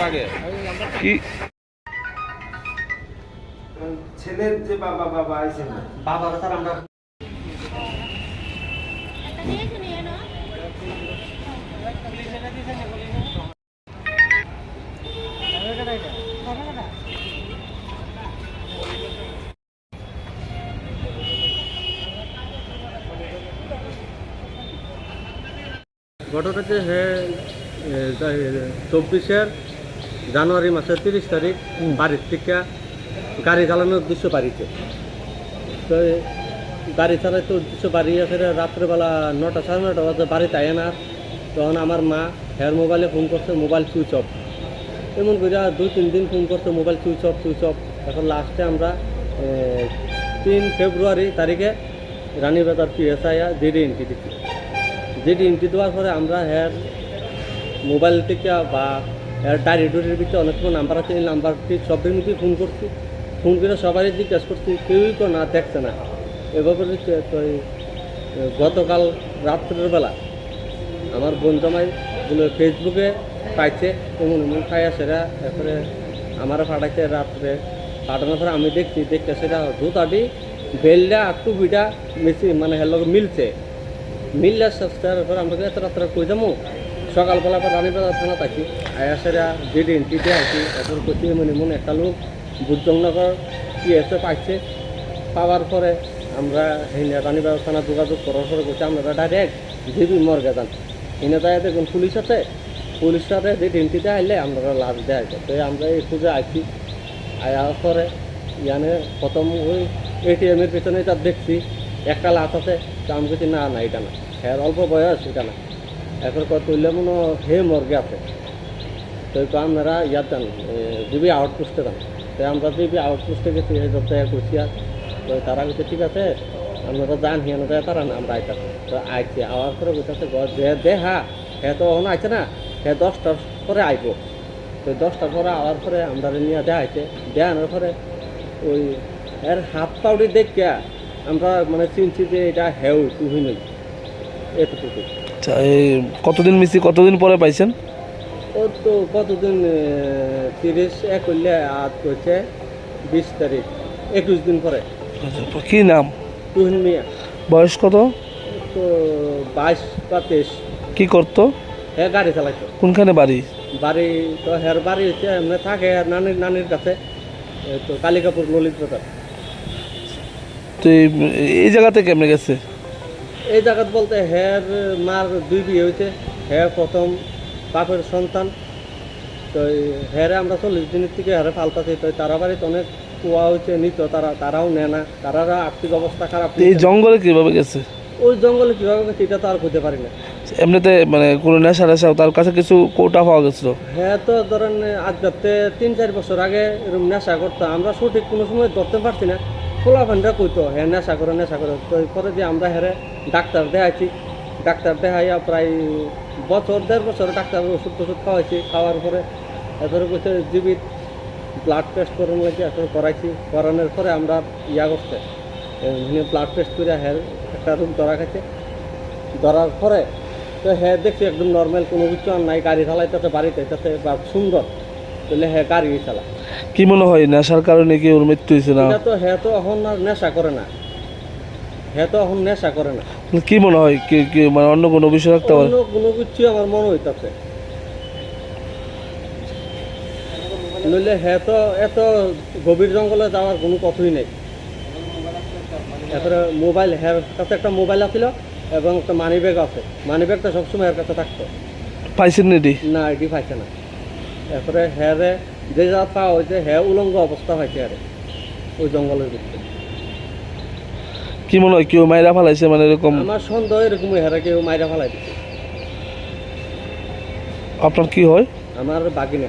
আগে কি? ছেলের যে বাবা বাবা আইছেন বাবার স্যার আমরা ঘটনাটি হে চব্বিশের জানুয়ারি মাসের তিরিশ তারিখ বাড়ির থেকে গাড়ি চালানোর উদ্দেশ্য বাড়িতে। তো গাড়ি চালাইতে উদ্দেশ্য বাড়ি আছে রাত্রেবেলা নটা সাড়ে নটা বাজে বাড়িতে আয় না। তখন আমার মা হের মোবাইলে ফোন করছে মোবাইল সুইচ অফ এমন করে দুই তিন দিন ফোন করছে mobile switch off switch off এখন লাস্টে আমরা তিন ফেব্রুয়ারি তারিখে রানীবাজার পিএসআই জিডি এন্ট্রি দিচ্ছি। জিডি এন্ট্রি দেওয়ার পরে আমরা হের মোবাইল থেকে বা ডায়েরি ডুরির ভিতরে অনেক সময় নাম্বার আছে, এই নাম্বারটি সবের মধ্যেই ফোন করছি। ফোন করে সবারই জিজ্ঞাসা করছি, কেউই তো না, দেখছে না। এভাবে গতকাল রাত্রের বেলা আমার বোন জামাই ফেসবুকে পাইছে, এমন এমন খাইয়া সেরা তারপরে আমারও পাঠাইছে রাত্রে পাঠানোর পরে আমি দেখছি দেখতে সেটা জুতাটি বেলটা আর টুপিটা মিশি মানে হের লগে মিলছে। মিললে তারপর আমরা এত রাত্রে কই যাব? সকালবেলা পর রানীবাজার থানা থাকি আয়া সেরা যেটি এন্ট্রিতে আছি এরপর করছি এমন এমন একটা লোক বুদ্ধনগর এসে পাইছে পাওয়ার পরে আমরা এই রানীবাজার থানা যোগাযোগ করার পরে করছি আমরা ডাইরেক্ট জিবি মর্গে যান এনে তাই দেখুন পুলিশ আছে। পুলিশ সাথে যে টিমটিতে আইলে আমরা লাভ দেয় তো আমরা এই খুঁজে আইছি। আয়ার পরে ইয়ানে প্রথম ওই এটিএমের পিছনে তার দেখছি। একটা লাশ আছে, তো আমি না না এটা না। হ্যাঁ অল্প বয়স এটা না। এখন কত তুললে মনে হে মর্গে আছে। তো আপনারা ইয়াত যান জিবি আউটপোস্টে যান তো আমরা জিবি আউটপোস্টে গেছি দপ্তরে করছি আর। তো তারা বলছে ঠিক আছে, আমরা যান হিয়ানো তারা না আমরা আইতাছি তো আইছি আওয়ার পরে বলতেছে যে দে হা হ্যাঁ তো এখন আইছে না হ্যাঁ দশটার পরে আইব। তো দশটার পরে আওয়ার পরে আমরা নিয়ে দেয়া আইছে। দেওয়ানোর পরে ওই এর হাত পাউডি দেখিয়া আমরা মানে চিনছি যে এটা হেউ তুহি নই এতটুকু আচ্ছা, এই কতদিন মিশি কতদিন পরে পাইছেন? ও তো কতদিন তিরিশ এক করলে আজ করছে বিশ তারিখ একুশ দিন পরে। আচ্ছা, কি নাম? তুহিন মিয়া। বয়স কত? তো বাইশ বা তেইশ। কি করতো? হ্যাঁ গাড়ি চালাইতো। কোনখানে বাড়ি? বাড়ি তো হের বাড়ি হচ্ছে এমনি থাকে আর নানির নানির কাছে তো কালিকাপুর ললিত বাজার তো এই জায়গাতে কেমনে গেছে? এই জায়গাত বলতে হের মার দুই বিয়ে হয়েছে হ্যাঁ প্রথম বাপের সন্তান। তো হেরে আমরা চল্লিশ দিনের থেকে হেরে ফালতাছি তো তারা বাড়িতে অনেক কুয়া হয়েছে নিত তারা তারাও নেয় না। তারা আর্থিক অবস্থা খারাপ এই জঙ্গলে কীভাবে গেছে? ওই জঙ্গলে কীভাবে গেছে এটা তো আর খুঁজতে পারি না। এমনিতে মানে কোনো নেশা নেশা তার কাছে কিছু কোটা পাওয়া গেছিল? হ্যাঁ তো ধরেন আজ করতে তিন চার বছর আগে এরকম নেশা করতো। আমরা সঠিক কোনো সময় ধরতে পারছি না। খোলা ফান্ডা কইতো হ্যাঁ নেশা করে নেশা করে তো পরে যে আমরা হেরে ডাক্তার দেখাইছি। ডাক্তার দেখাইয়া প্রায় বছর দেড় বছর ডাক্তার ওষুধ টষুধ খাওয়াইছি। খাওয়ার পরে এরপরে বলছে জীবিত ব্লাড টেস্ট করানো লাগে এখন করাইছি করানোর পরে আমরা ইয়া করছে ব্লাড টেস্ট করে হ্যাঁ একটা রুম ধরা খাইছে। ধরার পরে তো হ্যাঁ দেখছি একদম নর্মাল কোনো কিছু আর নাই। গাড়ি চালাইতেছে, বাড়িতে তাতে সুন্দর। তাহলে হ্যাঁ গাড়ি চালা কি মনে হয় নেশার কারণে কি ওর মৃত্যু হয়েছে না? তো হ্যাঁ তো এখন আর নেশা করে না। হ্যাঁ তো এখন নেশা করে না। কি মনে হয় কি কি মানে অন্য কোনো বিষয় রাখতে পারে? অন্য কোনো কিছু আমার মনে হইতাছে। নইলে হ্যাঁ তো এত গভীর জঙ্গলে যাওয়ার কোনো কথাই নেই। তারপরে মোবাইল হ্যার কাছে একটা মোবাইল আছিল এবং একটা মানি ব্যাগ আছে। মানি ব্যাগটা সবসময় এর কাছে থাকতো। পাইছেন এটি না এটি পাইছে না। তারপরে হ্যারে যে যা পাওয়া হয়েছে হ্যাঁ উলঙ্গ অবস্থা হয়েছে আরে ওই জঙ্গলের ভিতরে। কি মনে হয় কেউ মাইরা ফালাইছে মানে এরকম? আমার সন্দেহ এরকম হ্যারে কেউ মাইরা ফালাই দিচ্ছে আপনার কি হয়? আমার বাগিনা